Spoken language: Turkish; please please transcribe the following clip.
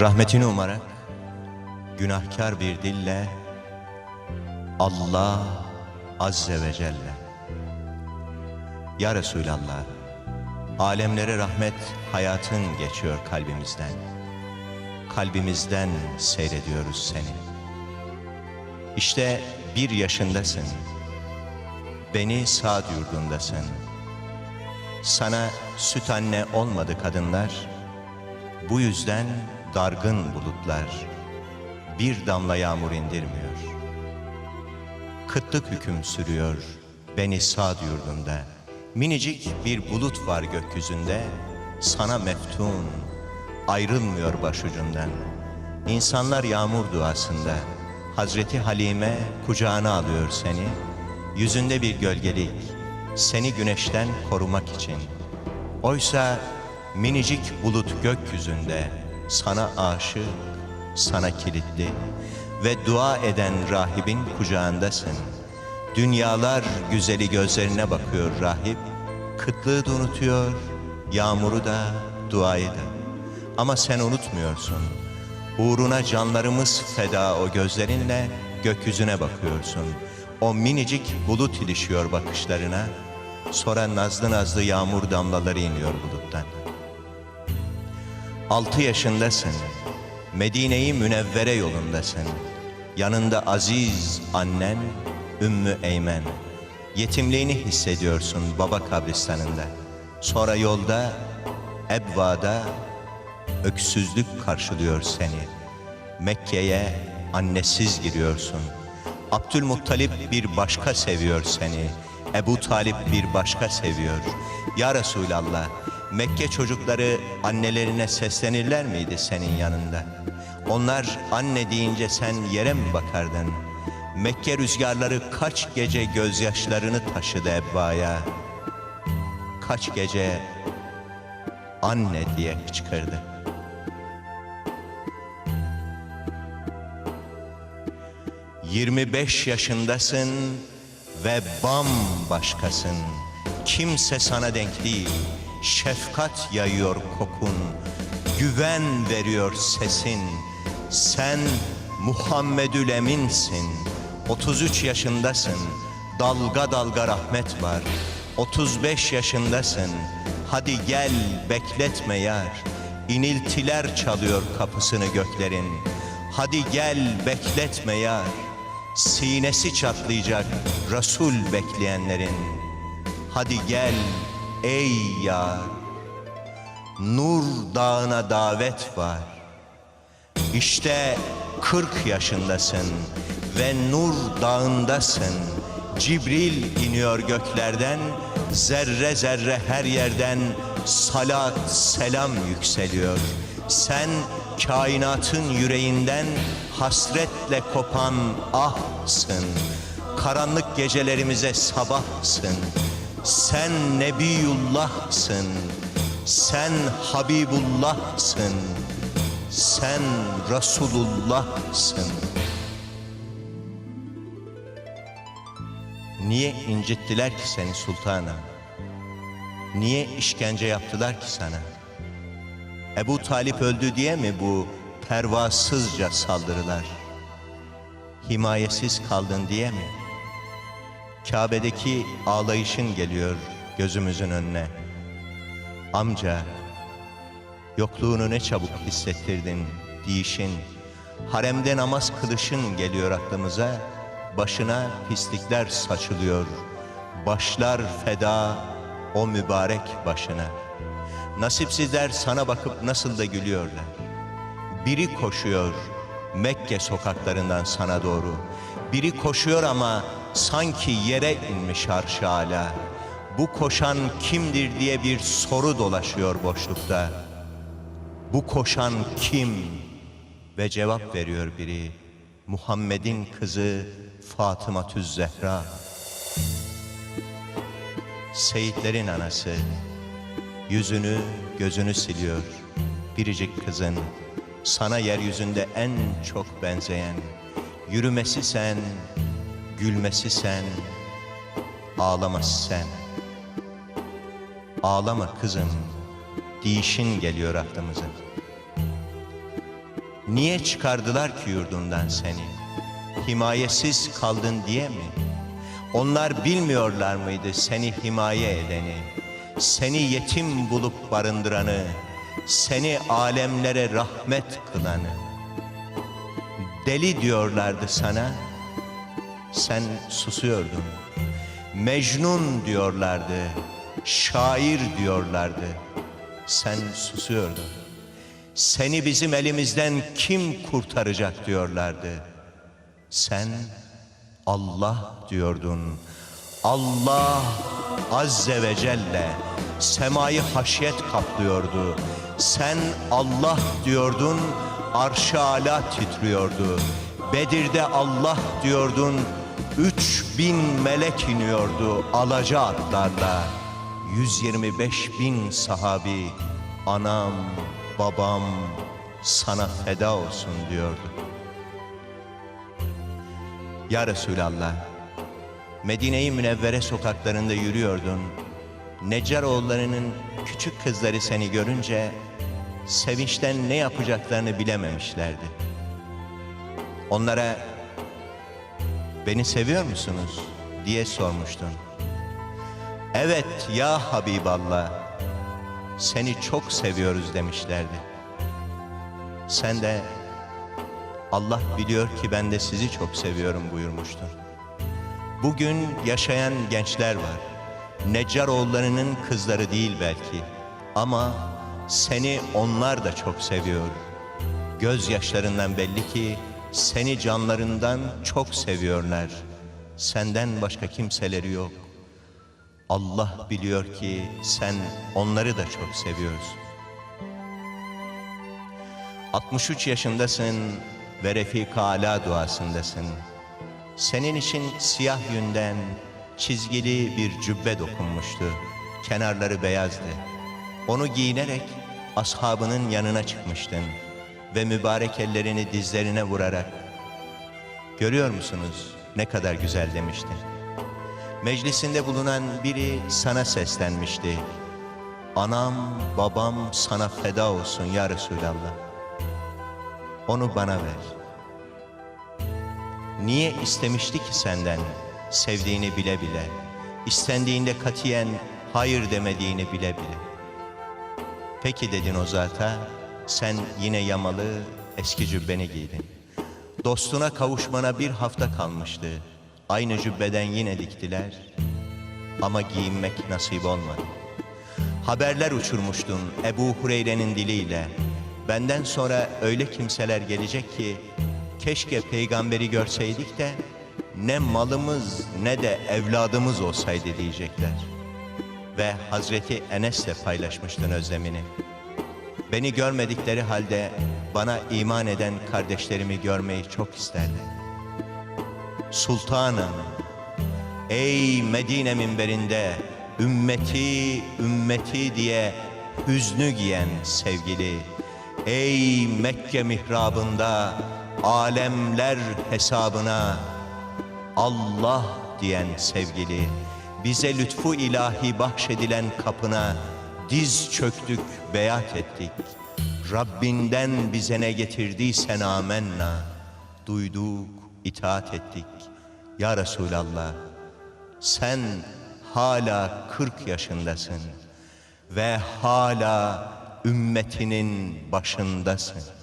Rahmetini umarak günahkar bir dille Allah Azze ve Celle. Ya Resulallah alemlere rahmet hayatın geçiyor kalbimizden. Kalbimizden seyrediyoruz seni. İşte bir yaşındasın. Beni Sa'd yurdundasın. Sana süt anne olmadı kadınlar. Bu yüzden dargın bulutlar Bir damla yağmur indirmiyor. Kıtlık hüküm sürüyor Beni Sa'd yurdunda. Minicik bir bulut var gökyüzünde Sana meftun Ayrılmıyor başucundan. İnsanlar yağmur duasında Hazreti Halime kucağına alıyor seni. Yüzünde bir gölgelik Seni güneşten korumak için. Oysa minicik bulut gökyüzünde Sana aşık, sana kilitli Ve dua eden rahibin kucağındasın Dünyalar güzeli gözlerine bakıyor rahip Kıtlığı da unutuyor, yağmuru da, duayı da Ama sen unutmuyorsun Uğruna canlarımız feda o gözlerinle gökyüzüne bakıyorsun. O minicik bulut ilişiyor bakışlarına. Sonra nazlı nazlı yağmur damlaları iniyor buluttan. Altı yaşındasın. Medine-i Münevvere yolundasın. Yanında aziz annen Ümmü Eymen. Yetimliğini hissediyorsun baba kabristanında. Sonra yolda Ebva'da öksüzlük karşılıyor seni. Mekke'ye annesiz giriyorsun. Abdülmuttalip bir başka seviyor seni. Ebu Talip bir başka seviyor. Ya Resulallah, Mekke çocukları annelerine seslenirler miydi senin yanında? Onlar anne deyince sen yere mi bakardın? Mekke rüzgarları kaç gece gözyaşlarını taşıdı Ebba'ya. Kaç gece anne diye hıçkırdı. Yirmi beş yaşındasın ve bambaşkasın. Kimse sana denk değil. Şefkat yayıyor kokun. Güven veriyor sesin. Sen Muhammedül Emin'sin. 33 yaşındasın. Dalga dalga rahmet var. 35 yaşındasın. Hadi gel bekletme yar. İniltiler çalıyor kapısını göklerin. Hadi gel bekletme yar. Sinesi çatlayacak Resul bekleyenlerin. Hadi gel ey yar. Nur dağına davet var. İşte 40 yaşındasın ve Nur dağındasın. Cibril iniyor göklerden, zerre zerre her yerden salat selam yükseliyor. Sen kainatın yüreğinden hasretle kopan ahsın. Karanlık gecelerimize sabahsın. Sen Nebiyullah'sın. Sen Habibullah'sın. Sen Resulullah'sın. Niye incittiler ki seni sultanım? Niye işkence yaptılar ki sana? Ebu Talip öldü diye mi bu pervasızca saldırılar? Himayesiz kaldın diye mi? Kabe'deki ağlayışın geliyor gözümüzün önüne. Amca, yokluğunu ne çabuk hissettirdin diyişin. Haremde namaz kılışın geliyor aklımıza. Başına pislikler saçılıyor. Başlar feda o mübarek başına. Nasipsizler sana bakıp nasıl da gülüyorlar. Biri koşuyor Mekke sokaklarından sana doğru. Biri koşuyor ama sanki yere inmiş arş. Bu koşan kimdir diye bir soru dolaşıyor boşlukta. Bu koşan kim? Ve cevap veriyor biri. Muhammed'in kızı Fatıma Tüz Zehra. Seyitlerin anası yüzünü gözünü siliyor biricik kızın sana yeryüzünde en çok benzeyen yürümesi sen gülmesi sen ağlaması sen ağlama kızım dişin geliyor aklımıza Niye çıkardılar ki yurdundan seni? Himayesiz kaldın diye mi? Onlar bilmiyorlar mıydı seni himaye edeni? Seni yetim bulup barındıranı, seni alemlere rahmet kılanı. Deli diyorlardı sana, sen susuyordun. Mecnun diyorlardı, şair diyorlardı, sen susuyordun. Seni bizim elimizden kim kurtaracak diyorlardı. Sen Allah diyordun. Allah Azze ve Celle semayı haşyet kaplıyordu. Sen Allah diyordun, arş-ı ala titriyordu. Bedir'de Allah diyordun, üç bin melek iniyordu alaca atlarla. 125 bin sahabi, anam, babam sana feda olsun diyordu. Ya Resulallah, Medine-i Münevvere sokaklarında yürüyordun. Neccaroğullarının küçük kızları seni görünce sevinçten ne yapacaklarını bilememişlerdi. Onlara beni seviyor musunuz diye sormuştun. Evet ya Habiballah, seni çok seviyoruz demişlerdi. Sen de Allah biliyor ki ben de sizi çok seviyorum buyurmuştun. Bugün yaşayan gençler var. Neccaroğullarının kızları değil belki. Ama seni onlar da çok seviyor. Gözyaşlarından belli ki seni canlarından çok seviyorlar. Senden başka kimseleri yok. Allah biliyor ki sen onları da çok seviyorsun. 63 yaşındasın ve Refika Ala duasındasın. Senin için siyah yünden çizgili bir cübbe dokunmuştu. Kenarları beyazdı. Onu giyinerek ashabının yanına çıkmıştın ve mübarek ellerini dizlerine vurarak Görüyor musunuz ne kadar güzel demiştin. Meclisinde bulunan biri sana seslenmişti. Anam babam sana feda olsun ya Resulallah. Onu bana ver. Niye istemişti ki senden sevdiğini bile bile, istendiğinde katiyen hayır demediğini bile bile. Peki dedin o zata, sen yine yamalı eski cübbeni giydin. Dostuna kavuşmana bir hafta kalmıştı. Aynı cübbeden yine diktiler ama giyinmek nasip olmadı. Haberler uçurmuştun Ebu Hureyre'nin diliyle. Benden sonra öyle kimseler gelecek ki keşke peygamberi görseydik de ne malımız ne de evladımız olsaydı diyecekler. Ve Hazreti Enes'le paylaşmıştın özlemini. Beni görmedikleri halde bana iman eden kardeşlerimi görmeyi çok isterler. Sultanım, ey Medine minberinde ümmeti, ümmeti diye hüznü giyen sevgili, ey Mekke mihrabında alemler hesabına Allah diyen sevgili, bize lütfu ilahi bahşedilen kapına diz çöktük, beyat ettik. Rabbinden bize ne getirdiysen amenna. Duyduk, itaat ettik. Ya Resulallah, sen hala 40 yaşındasın ve hala ümmetinin başındasın.